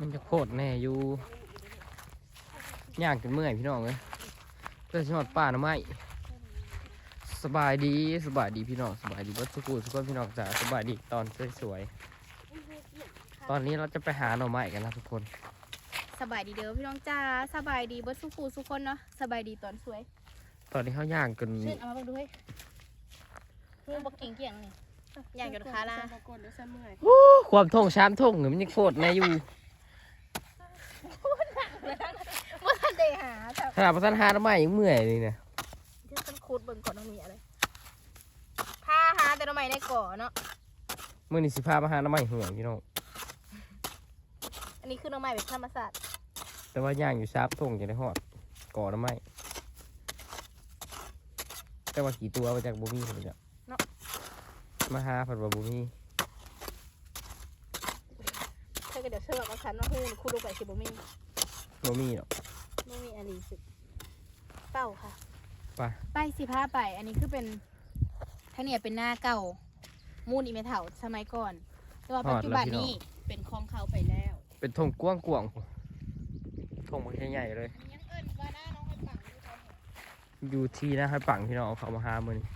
มันจะโคตรแน่อยู่ย่างกันเมื่อยพี่น้องเลยเพื่อชิมอดป่าหน่อไม้สบายดีสบายดีพี่น้องสบายดีเบัดสุกูสุกคนพี่น้องจ๋าสบายดีตอนสวยๆตอนนี้เราจะไปหาหน่อไม้กันนะทุกคนสบายดีเด้อพี่น้องจ้าสบายดีเบิดสุขูสุกคนเนาะสบายดีตอนสวย ตอนนี้เขาย่างกันชื่นเอามาเบิ่งดูเฮ้ยมือบอกเก่งเกี่ยงนี่ย่างจนขาลาความท่งชามท่งเนี่ยมันยังโคตรแน่อยู่ ว่าทันได้หาแต่ขนาดประธานหาหน่อไม้ยังเมื่อยเลยเนี่ยเดี๋ยวฉันคูดเบิ่งก่อนว่ามีอะไรพาหาแต่ทำไมในก่อเนาะ เมื่อนี้สิพามาหาหน่อไม้ห่วยพี่น้องอันนี้คือหน้องไม้แบบธรรมศาสตร์แต่ว่าย่างอยู่ชามท่งจะได้หอดก่อหน่อไม้แต่ว่ากี่ตัวมาจากบูมี่ผมจะมาหาผัดบะบูมี่เธอก็เดี๋ยวเชื่ อกับฉันว่าฮู้คูดลงไปสิบ่มีบูมี่หรอกไม่มีอันนี้สิเป้าค่ะ ไปไปสิพาไป อันนี้คือเป็นท่างเนี่ยเป็นหน้าเก่า มูนอีเมเถาสมัยก่อน แต่ว่าปัจจุบันนี้เป็นคลองเขาไปแล้ว เป็นทงกว้างกวางทงมันใหญ่ๆเลยยังเอิ้นว่าหน้าน้องไปปังดูเขาเนี่ยอยู่ที่นะให้ปังพี่น้องเอาเขามาหามือนี้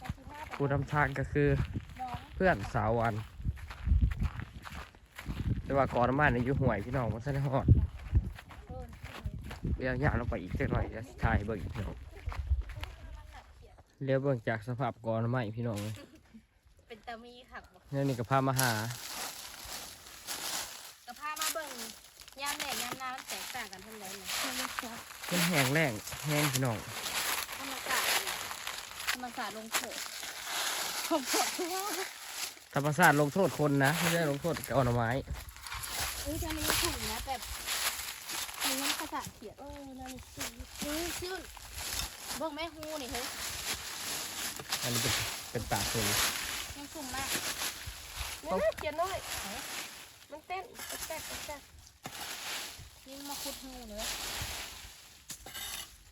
แต่สิพาไปผู้ทำทางก็คือน้องเพื่อนสาววัน แต่ว่าก่อนหน้ามันอยู่ห่วยพี่น้องมันสนหอดเอิ้นเลี้ยวยากลงไปอีกจักหน่อยจะถ่ายเบิ่งอีกพี่น้องเลี้ยวเบิ่งจากสภาพก่อนหน้าไม้พี่น้องเลยเป็นตามีค่ะบอกนี่นี่ก็พามาหากระพามาเบิ่งยามแดดยามหน้ามันแตกต่างกันทั้งนั้นเลยมันแห้งแรงแห้งพี่น้องธรรมศาสตร์เนี่ยธรรมศาสตร์ลงโทษผมขอโทษธรรมศาสตร์ลงโทษคนนะไม่ได้ลงโทษก่อนหน้าไม้เอ้ยจะมีถุงนะแบบมีน้ำภาษาเขียนโอ้นั่นสินี่ชื่อเบิ่งแม่ฮูนี่เฮ้ยอันนี้เป็นเป็นปากคนยังสุ่มมากเนี่ยเขียนด้วยมันเต้นแป๊กแป๊กนี่มาคุดฮูเนี่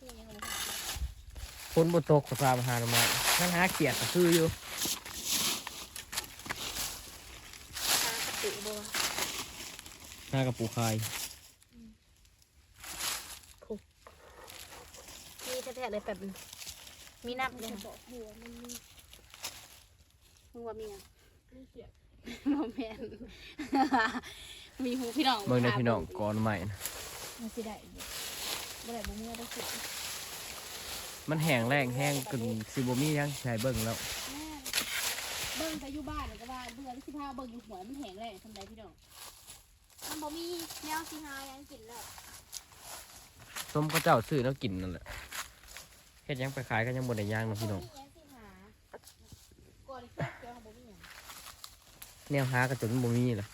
ยังไงคนบนตกก็พามาหาหน้าไม้นั่งหาเขียดก็คืออยู่ ตากระตุกบัว หากระปูคายนี่แท้ๆเลยแบบมีน้ำเลยบอกหัวมันมีมึงว่ามีอะมีเสียงโมเมนมีหูพี่น้องเบิ่งได้พี่น้องก่อนหน้าไม้นะมันสิได้อยู่บ่ได้บ่เมื่อได้สิมันแห้งแรงแห้งจนซิบมียังใช้เบิ่งแล้วแม่เบิ่งไปอยู่บ้านแล้วก็ว่าเบื่อที่สิพาเบิ่งอยู่หัวมันแห้งแรงทำไดพี่น้อง มันบ่มีแนวสิหายังกินแล้วส้มก็เจ้าซื้อแล้วกินนั่นแหละเฮ็ดหยังไปขายก็ยังบ่ได้ย่างเนาะพี่น้อง บ่มีหยังสิหาก่อนที่เกี่ยวกับบ่มีหยังแนวหาก็จนบ่มีล่ะ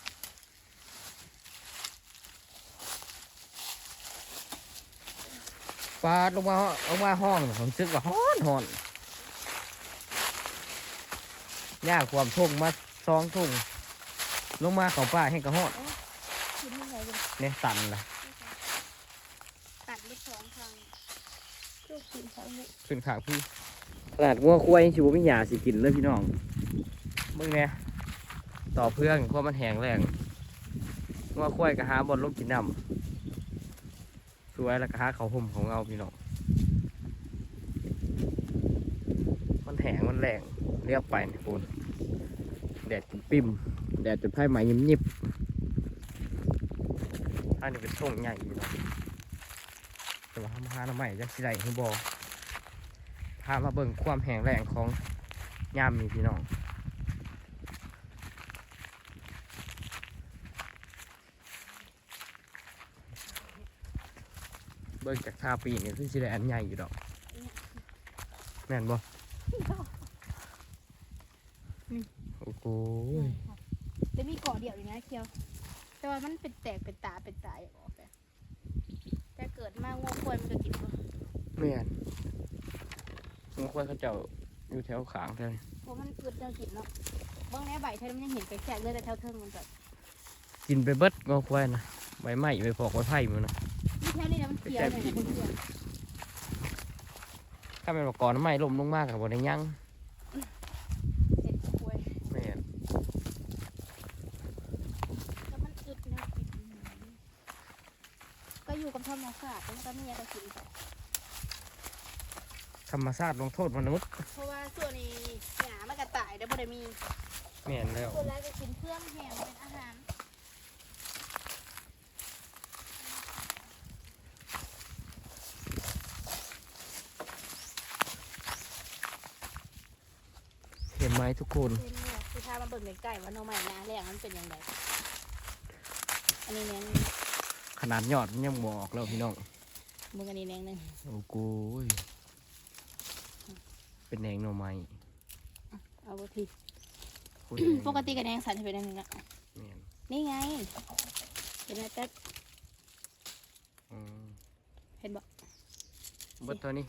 ปาดลงมาลงมาห้องผมซึกว่าฮ้อนฮ้อนย่าความทุ่งมาสองทุ่งลงมาเขาป่าให้กระฮอดกินยังไงบ่ เนี่ยตันละตัดลูกสองครั้งลูกกินทั้งนี้ขึ้นขางพี่ขนาดงัวควายยังชิวไม่หยาสิกินเลยพี่น้องมึงเนี่ยต่อเพื่อนเพราะมันแห้งแรงงัวควายก็หาบอลลูกกินน้ำสวยแล้วก็หาเขาวห่มของเราพี่น้องมันแห้งมันแรงเรียบไปนี่คุณแดดจนปิ่มแดดจนไพ่ไหมยิบยิบ อันนี้เป็นช่งใหญ่พี่น้องแต่ว่าทำหาหน้ำใหม่จะสิได้ให้บอพามาเบิ่งความแห้งแรงของยามนี่พี่น้องเบิ่งจากทาปีนี่คือสิได้อันใหญ่อยู่ดอก แม่นบ่โอ้โหแต่มีเกาะเดียวอยู่นะเคียว แต่ว่ามันเป็นแตกเป็นตาเป็นตายออกแบบแต่เกิดมางูควายมันก็กินบ่แม่นมึงควายเขาเจ้าอยู่แถวขางแถวนี้เพราะมันเกิดจังกินเนาะบางแหน่ใบเธอมันยังเห็นไปแค่เลยแต่แถวเทิงมันก็กินไปเบิดงอควายนะใบไม้ใบพอกใบไผ่มันนะนี่แถวนี้นะมันเขียวเลยนะเพื่อนถ้าเป็นบอกก่อนน้ำไม้ล่มลงมากกับบ่ได้ยั่ง เห็ดควาย แม่น แล้วมันอึดนะกิน อยู่กับธรรมชาติมันก็มีอะไรกินไปธรรมชาติลงโทษมนุษย์เพราะว่าส่วนนี้หยามันกระต่ายได้บ่ได้มีแม่นแล้วส่วนแรกก็กินเครื่องแห้งเป็นอาหารเห็นไหมทุกคนเป็นเนี่ยคือถ้ามันเบิ่งใกล้ๆว่าหน้องใหม่นะแรงมันเป็นยังไงอันนี้แนง ขนาดยอดมันยังบออกแล้วพี่น้องมึงอันนี้แนงหนึงโอ้โหยเป็นแหนงหน่อไม้เอาบ่ทีโอ้ยปกติกับแนงสันจะเป็นแนงหนึงอะแม่นนี่ไงเห็นไหมแป๊บอืมเห็นบ่เบิดตัวนี้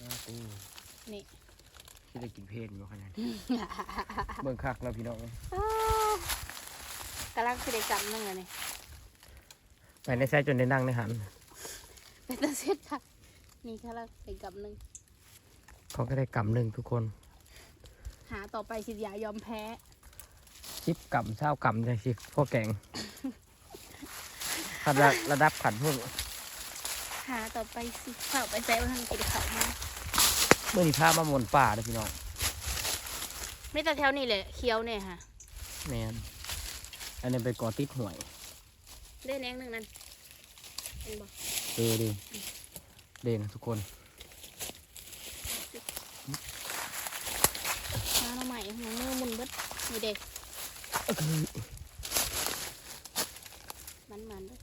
อ้าวกูนี่ที่ได้กินเพศอยู่ขนาดนี้เบิ่งคักแล้วพี่น้องกำลังสิได้กำนึงอะนี่ ไปในแซ่จนได้นั่งในหันเป็นตาเซ็ตค่ะนี่กำลังได้กำนึงเขาก็ได้กำหนึ่งทุกคน หาต่อไปสิอย่ายอมแพ้ชิปกำเช้ากำจังสิพ่อแกงขันระระดับขันพวกหาต่อไปสิเข้าไปใส่ว่าทางกินเขาวมาเมื่อนี้พามาหมนป่าเลยพี่น้องไม่แต่แถวนี้แหละเคี้ยวเนี่ยค่ะแมนอันนี้ไปก่อติดหวย ได้แนงหนึ่งนั่นเห็นบ่เดดีเดนะทุกคนหาหน่อใหม่หัวมือหมุนเบิดนี่เด็กมันมันๆเด้อ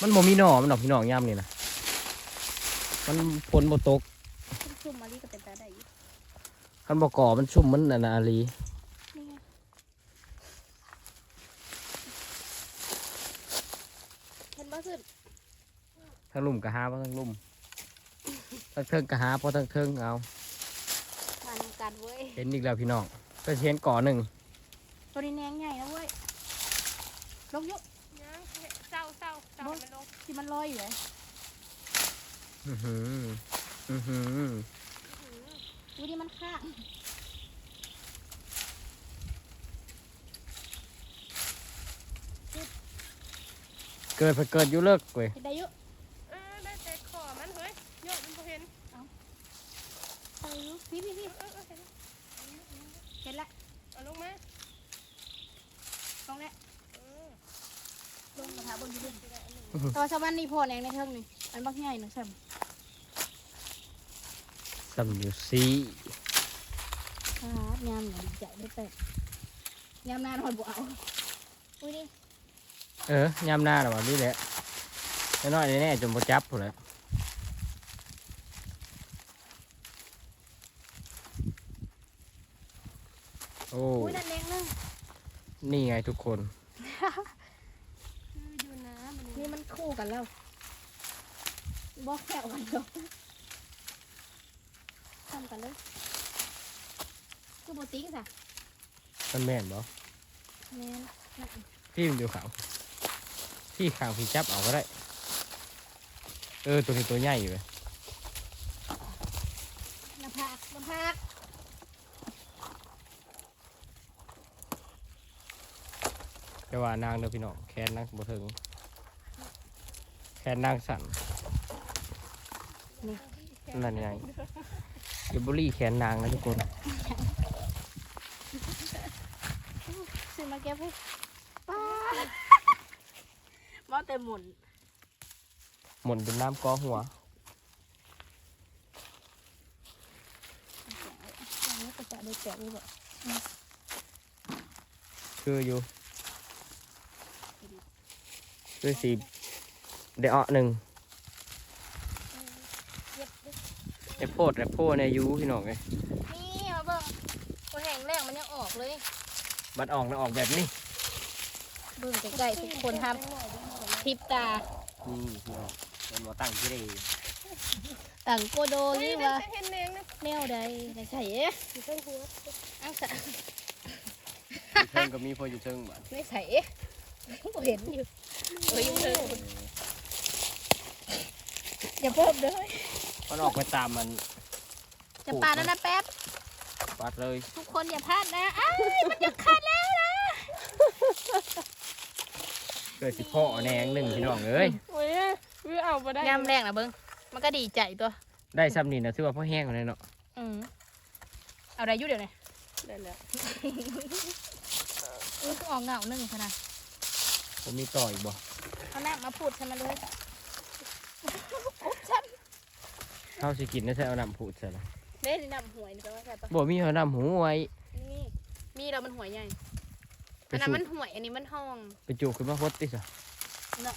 มันบ่มีหน่อมันดอกพี่น้องย่ำนี่นะมันฝนบ่ตกซุ่มๆมาลีก็เป็นตาได้อยู่คันบ่ก่อมันชุ่มมันอันนาอาลี นี่ไง เห็นบ่ขึ้นทั้งลุ่มกะหาเพราะทั้งลุ่มทั้งเทิงกะหาเพราะทั้งเทิงเอามันกันเว้ยเห็นอีกแล้วพี่น้องก็เห็นก่อหนึ่งตัวนี้แนงใหญ่นะเว้ยลงยกยังเศร้าเศร้าเศร้าให้มันลงที่มันลอยอยู่เลยอือหืออือหือดูดิมันข้า เกิดไปเกิดอยู่เลิกเว้ยเห็นได้อยุเออได้แต่ขอมันเฮ้ยโยกมันบ่เห็นเออพี่พี่พี่เออเออเห็นเห็นละเอาลงมาลงแล้วเออลงกระถาบนอยืนตัวชาวบ้านนี่พ่อแนงในเทิงนี่อันบักใหญ่นะแซมซัมยูซีครับยามหนูดีใจได้แต่ยามนานหอดบัวเอาอุ้ยดิ เออยามหน้าหรอวะนี่แหละน้อยๆแน่ๆจนบ่จับพุ่นแหละโอ้อุ้ยนั่นแดงนึงนี่ไงทุกคนคืออยู่นะมันนี่มันคู่กันแล้วบอกแขวกันเดียวทำกันเลยคือโบติ้งจ้ะมันแม่นบ่แม่นนั่นพี่มันอยู่ขา วพี่ขาวพี่จับเอาก็ได้ เออตัวนี้ตัวใหญ่อยู่เลยน้ำผักน้ำผักแต่ว่านางเด้อพี่น้องแขนนางบ่ถึงแขนนางสั่นนั่นไงเดี๋ยวบุรี่แขนนางนะทุกคนซื้อมาเก็บให้ป้า มาแต่หมุน หมุนเป็นน้ำก้อหัวอันนี้ก็จะได้แกะด้วยบ่คืออยู่คือสีเดยวเอาหนึ่งเย็บดิไอโพดไอโพดในยูพี่น้องไงนี่มาเบิ่งตัวแห้งแรงมันยังออกเลยบัดออกแล้วออกแบบนี้เบิ่งใกล้ๆทุกคนทำ พริบตานี่พี่น้องเป็นหัวตั้งที่ได้ต่างโกโดนี่นี่ว่าว่าเห็นแนงนะแนวใดไม่ใช่เอ๊ะอยู่เพิ่งหัวอังสะอยู่เทิงก็มีพออยู่เทิงบัดไม่ใช่เอ๊ะบ่เห็นอยู่โอ้ยยังเธออย่าเพิ่มเลยมันออกไปตามมันจะปาดแล้วนะแป๊บปัดเลย ทุกคนอย่าพลาดนะอ้ายมันจะขาดแล้วนะ เกิดสิพ่อแหนงหนึ่งพี่น้องเอ้ยโอ้ยวิวเอาไปได้ยำแรงนะเบิ้งมันก็ดีใจตัว ได้ซ้ำนี่นะถือว่าพ่อแห้งเลยเนาะอืมเอาอะไรอยุ่เดี๋ยวนี้ได้แล้วอุ้ยออกเหงาหนึ่งขนาดผมมีต่ออีกบ่เอาหน้ามาพูดใช่ไหมเลยเท่าสิกินได้ใช่เอาน้ำผูดใช่ไหมเล่นนำหวยนี่ก็ว่าใช่ปะบ่มีเอาน้ำหูไว้นี่มีเรามันหวยใหญ่ ไปอันนั้นสูมันหวยอันนี้มันห้อง ไปจูบขึ้นมาพดติสะเนาะ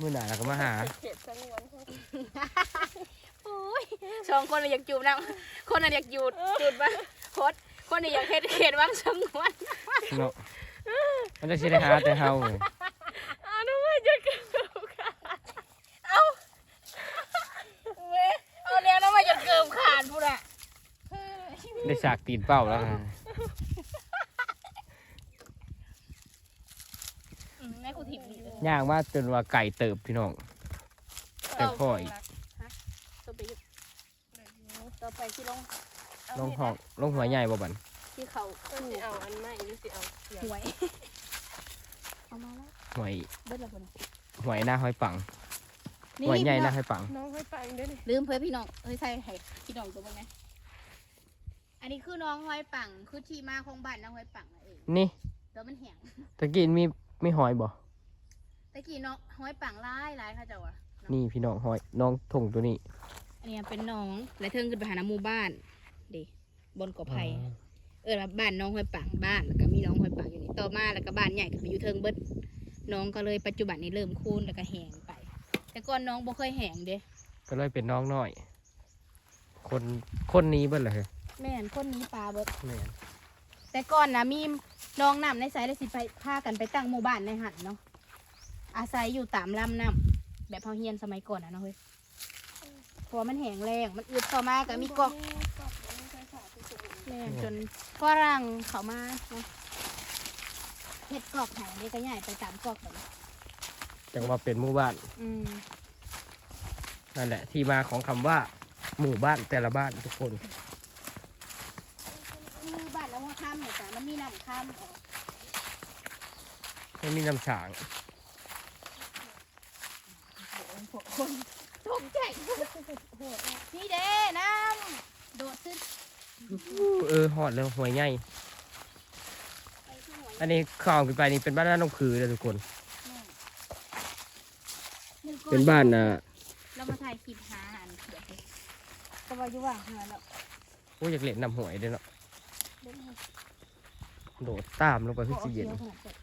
มื่อหน่าเราก็มาหาเขตสงวนเขาโอ้ยสองคนน่ะอยากจูบนะคนน่ะอยากจูดจูดมาโคตรคนน่ะอยากเฮ็ดเฮ็ดว่างสงวนเนาะมันจะสิได้หาแต่เฮาเลยอ้าวทำไมจะเกิดค่ะเอาเว้ยเอาแนวนั้นมาจนเกิมขาดพูดอะ ได้สากตีนเป้าแล้วฮะ อืมแม่กูถิ่มนี่เลยย่างมาจนว่าไก่เติบพี่น้อง แต่พ่ออีกต่อไปอยู่ต่อไปที่ลงลงห้องลงหัวใหญ่บ่บันที่เขาเออสิเอาอันใหม่หรือสิเอาเสียงหวยเอามาแล้วหวยเบิดและคนหวยหน้าห้อยปังหวยใหญ่หน้าห้อยปังน้องให้ปังด้วยนี่ลืมเพื่อพี่น้องเอ้ยใช่ให้พี่น้องตัวบ้างไงอันนี้คือน้องห้อยปังคือที่มาของบ้านน้องห้อยปังนั่นเองนี่แล้วมันแห้งตะกี้มี มีหอยบ่ตะกี้น้องห้อยปังร้ายร้ายค่ะเจ้าอะนี่พี่น้องหอยน้องทงตัวนี้ อันนี้เป็นน้องและเทิงขึ้นไปหาน้ำหมู่บ้านเดิบนกอไผ่เออแล้วบ้านน้องห้อยปังบ้านแล้วก็มีน้องห้อยปังอยู่นี่ต่อมาแล้วก็บ้านใหญ่ขึ้นไปอยู่เทิงเบิดน้องก็เลยปัจจุบันนี้เริ่มคูนแล้วก็แห้งไป แต่ก่อนน้องบ่เคยแห้งเด้ก็เลยเป็นน้องน้อย คนคนนี้เบิ่เลยแม่นคนนี้ปลาเบิดแม่น แต่ก่อนนะมีน้องน้ำในสายได้สิไปพากันไปตั้งหมู่บ้านในหันเนาะอาศัยอยู่ตามลำน้ำแบบเฮาเฮียนสมัยก่อนนะเนาะเฮ้ยเพราะว่ามันแห้งแรงมันอึดเข้ามาก็มีกอกแรงจนฝรั่งเขามาเนาะเฮ็ดกอกไห้นี่ก็ใหญ่ไปตามกอกแบบนี้จังว่าเป็นหมู่บ้านอืมนั่นแหละที่มาของคำว่า หมู่บ้านแต่ละบ้านทุกคน คือบ้านแล้วว่าข้า มเนี่ยจ้ะมันมีน้ำข้ามออกไม่มีน้ำฉาง พวกคนตกใจนี่เด้น้ำโดดขึ้นเออหอดแล้วหวยใหญ่ไปที่หัวอันนี้ข้าวขึ้นไปนี่เป็นบ้านน้าน้องคือเลยทุกคนเป็นบ้านอะเรามาถ่ายคลิปหาอาหารเดี๋ยวไปก็ว่าอยู่ว่างหาแล้วโอ้ยอยากเล่นน้ำหวยเด้อเนาะ เดี๋ยวให้ โดดตามลงไปเพื่อสิเย็นอาขีวขนาดเสร็จ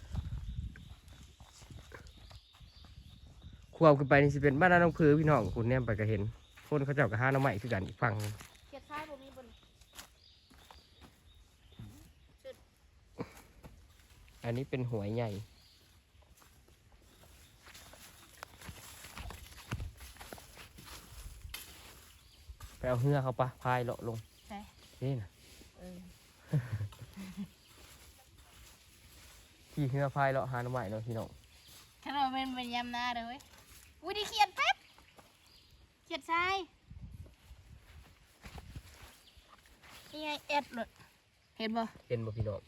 ความขึ้นไปนี่สิเป็นบ้านน้าน้องคือพี่น้องคุณเนี่ยไปก็เห็น คนเขาเจ้าก็หาหน้ำใหม่คือกันอีกฝั่งหนึ่งเขียดซ้ายบ่มีบนอันนี้เป็นหวยใหญ่ไปเอาเหือเขาปะพายเลาะลงใช่นี่นะเออ ขี่เหือพายเลาะหาหน้ำใหม่เนาะพี่น้องถ้าเราเป็นเป็นยำหน้าเลยเว้ยอุ้ยไดีเขียดแป๊บเขียดซ้ายนี่ไงแอดเลยเห็นบ่เห็นบ่พี่น้อง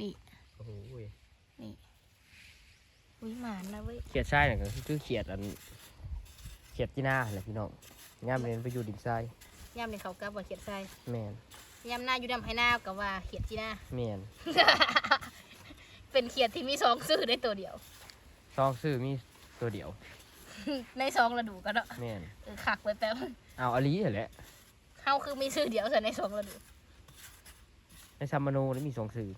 นี่โอ้โหยอุ้ยหมานนะเว้ยเขียดทรายเนี่ยก็คือเขียดอันเขียดที่หน้าแหละพี่น้องย่ามเรียนไปอยู่ดินทรายยำในเขากับว่าเขียดซ้ายแมนยำหน้าอยู่ดำให้หน้ากับว่าเขียดที่หน้าแมน เป็นเขียดที่มีสองซื่อได้ตัวเดียว ซองซื้อมีตัวเดียวในซองระดูกันเนาะแมนเออขักไปแป๊บเอาอลีแหละเฮาคือมีชื่อเดียวแต่ในซองระดูในซัมมาโนแล้วมีสองซื้อ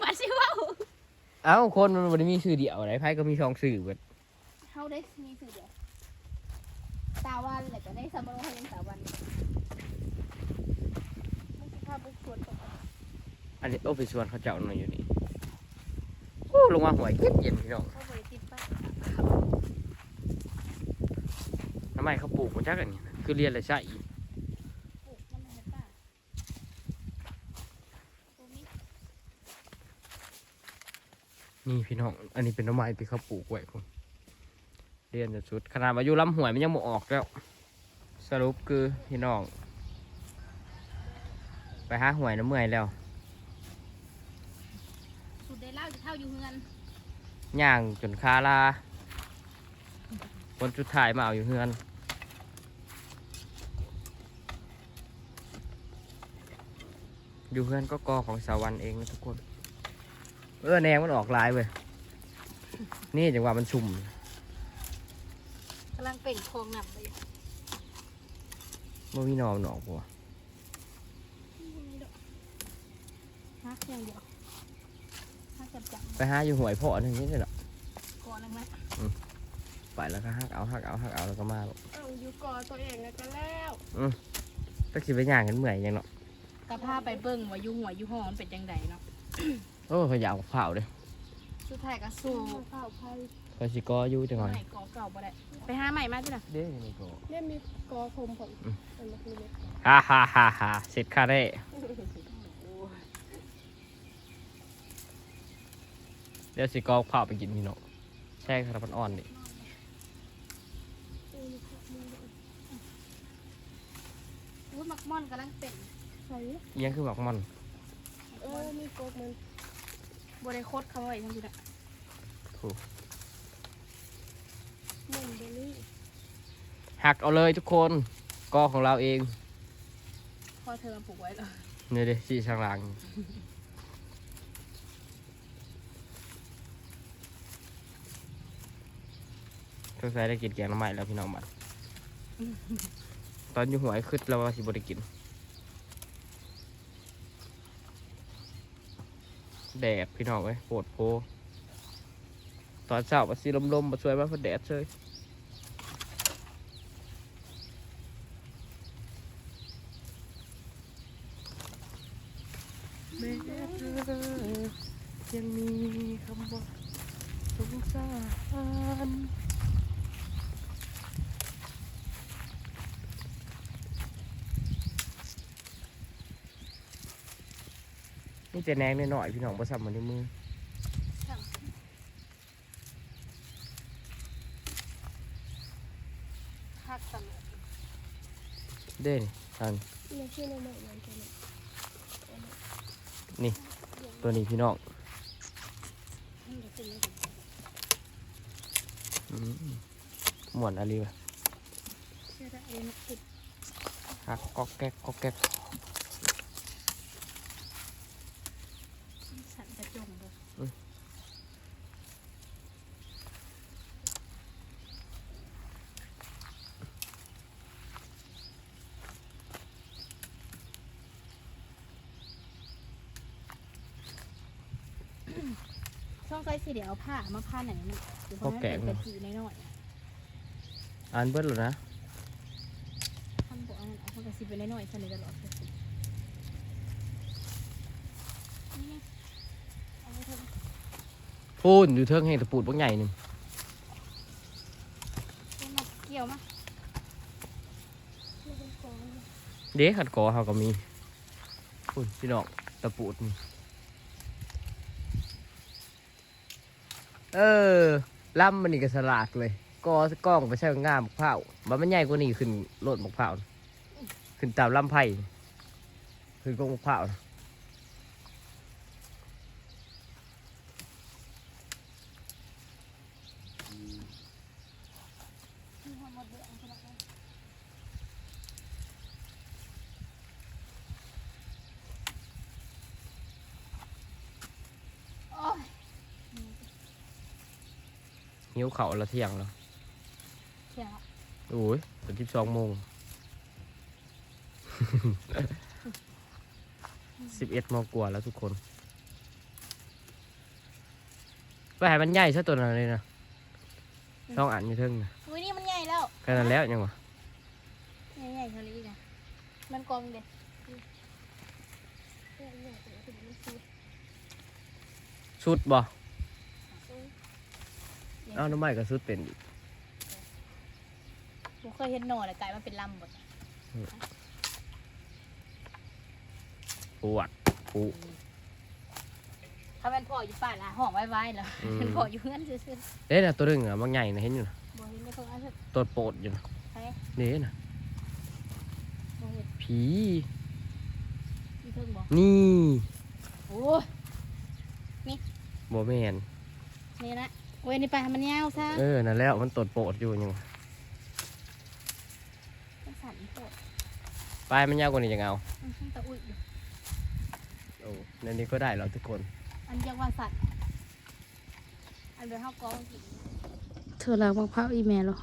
มาสิเว่าเอ้าคนมันไม่ได้มีชื่อเดียวไหนไพ่ก็มีสองซื้อเบิดเฮาได้มีชื่อเดียวตาวันแหละแต่ในซัมมโนเขาเรียนตาวันมันสิพาบุกชวนตก อันนี้โอ้ไปชวนเขาเจ้าหน่อยอยู่นี่โอ้ลงมาหวยเย็นเย็นพี่น้องเขาบริติดไปทำไมเขาปลูกมาจักอันนี้คือเรียนอะไรใช่ปลูกมันให้ป้าตรงนี้นี่พี่น้อง อันนี้เป็นต้นไม้ที่เขาปลูกไว้ผมเรียนจะสุด ขนาดมาอยู่ลำหวยมันยังบ่ออกแล้ว สรุปคือพี่น้อง ไปหาหวยน้ำเมื่อยแล้ว เอาอยู่เฮือนย่างจนคาลาคนจุดท้ายมาเอาอยู่เฮือนอยู่เฮือนก็กอของสาวันเองนะทุกคน เออแนงมันออกลายเว้ย นี่จังหวะมันชุ่มกำลังเป็นโครงหนับไปอยู่มันมีหนอมหนอกปัวฮักอย่างเดียวฮัก จับจับไปหาอยู่หวยพ่อนึงนี่เลยเหรอก่อนเลยไหมไปแล้วก็หักเอาหักเอาหักเอาแล้วก็มาลูกเอาอยู่ก่อตัวเองแล้วก็แล้วก็คิดไปย่างกันเมื่อยยังเนาะกระพาไปเบิ่งว่าอยู่หัวอยู่ห้องมันเป็นจังไดเนาะโอ้เขาอยากเผาเลยสุดท้ายก็สู้ข้าวไผ่เขาสิกออยู่จังหวะใหม่ก่อเก่าบ่ได้ไปหาใหม่มาที่น่ะเด้นี่ก็เนี่ยมีกอคมผมเป็นแบบนี้เลยฮ่าฮ่าฮ่าฮ่าเสร็จค่าได้เดี๋ยวสิกอเผาไปกินพี่เนาะแช่คาราบันอ่อนดิอุ้ยมักม่อนกำลังเป็นใส่เอียงคือหมักมันเออมีกบมันบ่ได้โคตรเขาไว้ทั้งทีน่ะถูกเหมือนเบลลี่หักเอาเลยทุกคนกอของเราเอง พอเธอมาปลูกไว้แล้วนี่ดิสี่ช่างหลัง ก็ใส่ได้กินแกงน้ำใหม่แล้วพี่น้องบัดตอนอยู่หัวไอ้คืดเราว่าสิบได้กิน แดดพี่น้องเอ้ยโปวดโพ ตอนเช้ามาสีลมๆมาสวยมากเพราะแดดเลยแม้เธอยังมีคำว่าสงสาร นี่แต่แนงหน่อยๆพี่น้องประสัมมันในมือฮักตลอดเด่นทันไม่ใช่ในใหม่เหมือนกันตัวนี้พี่น้องมันจะเป็นยังไงอืมหมวนอะไรวะเชื่อได้เลยนะติดหักก๊อกแก๊กก๊อกแก๊ก สั่นกระจงเลย ช่องไซส์สีเดี๋ยวเอาผ้ามาผ้าไหนน่ะเดี๋ยวเขาให้เป็นกะจีน้อยๆอะอ่านเบิดแล้วนะท่านบอกอันนั้นเอาผ้ากระสีไปน้อยๆสนิทตลอดกระสีนี่เอาไว้เถอะพูนอยู่เทิงให้ตะปูดบักใหญ่หนึ่งเอามาเกี่ยวมาไม่เป็นกอเด็กขัดกอเขาก็มีพูนพี่น้องตะปูดนี่ เออล่ำมันนี่ก็สลากเลยกอกล้องไปใช้งามมะพร้าวบัมันใหญ่กว่านี้ขึ้นโลดมะพร้าวขึ้นตามลำไผ่ขึ้นกงมะพร้าวนะ มีความหมดเดือดขนาดนั้นโอ้ย หิวเข่าวแล้วเที่ยงแล้วเขียวโอ้ยตอนที่สองโมง สิบเอ็ดโมงกว่าแล้วทุกคนไปให้มันใหญ่ซะตัวนั้นเลยนะต้องอ่านอยู่เทิงนะอุ้ยนี่มันใหญ่แล้วแค่นั้นแล้วยังวะใหญ่ๆเท่านี้นะมันกลมเด็ดเนี่ยเนี่ยถึงมันซีชุดบ่ เอาน้ำใหม่ก็ชุดเป็นอีกผมเคยเห็นหน่อเลยกลายมาเป็นลำหมดปวดปูถ้าเป็นพ่ออยู่ป่าละห้องไว้ๆแล้วอืมเป็นพ่ออยู่เงื่อนซื่อเด้น่ะตัวหนึงอะบางใหญ่นะเห็นอยู่นะๆบ่เห็นไม่เพิ่งเอาเถอะตัวโปรดอยู่นะไปเด้น่ะบ่เห็นผีมีเพิ่งบ่นี่โอ้ยนี่บ่แม่นนี่นะ เว้ยนี่ไปให้มันยาวซะเออ นั่นแล้วมันตดโปดอยู่ยังมันสั่นโตดปลายมันยาวกว่านี้จังเอามันช่างตะอุ่ยอยู่โอ้ในนี้ก็ได้แล้วทุกคน อันเรียกว่าสัตว์อันเดียวเฮากองกินเธอรักมะพร้าวอีแม่หรอ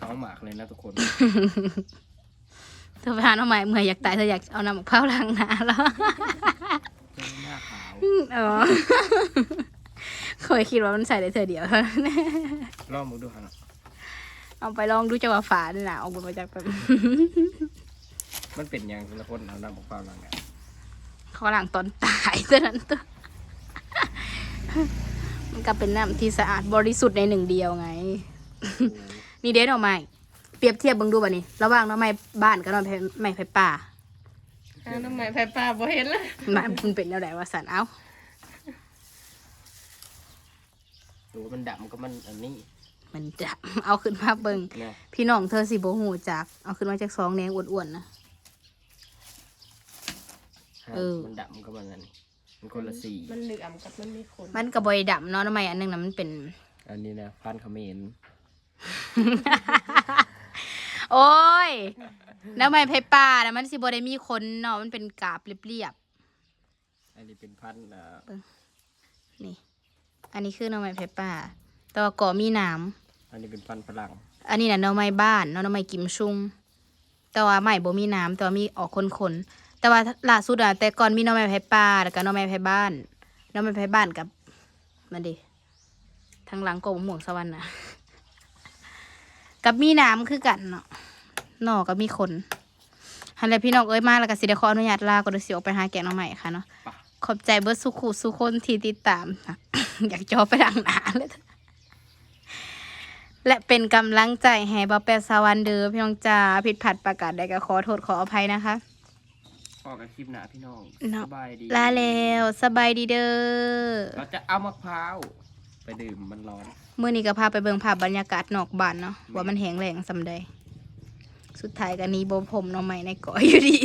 สองหมากเลยนะทุกคน เธอไปหาหน้องใหม่เมื่อยอยากตายเธออยากเอาน้ำมะพร้าวล้างหน้าแล้ว เจ้าหน้าขาว อ๋อเคยคิดว่ามันใส่ได้เธอเดียวเท่านั้นลองมึงดูฮะเอาไปลองดูจะว่าฝาด้วยนะเอามาจากแบบมันเป็นอย่างละคนเอาน้ำบอกเปล่าหลังเนี่ยเขาหลังตอนตายเท่านั้นตัวมันก็เป็นน้ำที่สะอาดบริสุทธิ์ในหนึ่งเดียวไง นี่เด็ดเอาไหมเปรียบเทียบเบิ่งดูบ่นี่ระหว่างหน้องไม้บ้านกับหน้องไม้ไม้ไผ่ป่า อ่าน้ำใหม่ไผ่ป่าบ่เห็นเลยมันเป็นแนวไหนวะสันเอ้าดูมันดำก็มันอันนี้มันจะเอาขึ้นมาเบิ่งเนี่ยพี่น้องเธอสิบ่ฮู้จัก เอาขึ้นมาจากซองแดงอ้วนๆนะ เออ มันดำก็มันอันนี้มันคนละสีมันเหลือมกับมันมีขนมันก็บ่ได้ดำเนาะทำไมอันหนึงน่ะมันเป็น อันนี้นะพันเขมรโอ้ย แล้วไม่ไผ่ป่าน่ะมันสิบ่ได้มีขนเนาะมันเป็นกาบเรียบอันนี้เป็นพันอ่าๆนี่ อันนี้คือหน่อไม้ไผ่ป่าแต่ว่าก่อมีหนามอันนี้เป็นพันฝรั่งอันนี้น่ะหน่อไม้บ้านเนาะหน่อไม้กิมซุงแต่ว่าไม้บ่มีหน้ำแต่ว่ามีออกคนๆแต่ว่าล่าสุดอะแต่ก่อนมีหน่อไม้ไผ่ป่าแล้วก็หน่อไม้ไผ่บ้านหน่อไม้ไผ่บ้านกับมันดิทางหลังกบหม่วงสวรรค์น่ะ กับมีหน้ำคือกันเนาะ หน่อกับมีขนฮันแหละพี่น้องเอ้ยมาแล้วก็สิได้ขออนุญาตลาก็เดี๋ยวสิออกไปหาแกงหน่อไม้ค่ะเนาะปะขอบใจเบิร์ดสุขุสุคนที่ติดตาม อยากจอไปดังหนาเลยและเป็นกำลังใจให้บอแปดสวันเดอพี่น้องจ้าผิดผัดประกาศใดก็ขอโทษขออภัยนะคะพอกันคลิปหนาพี่น้องเนาะสบายดีลาแล้วสบายดีเด้อเราจะเอามะพร้าวไปดื่มมันร้อนเมื่อนี้ก็พาไปเบิ่งภาพบรรยากาศนอกบ้านเนาะว่ามันแหงแรงสำใด สุดท้ายกันนี้โบผมน้องใหม่ในเกาะอยู่ดี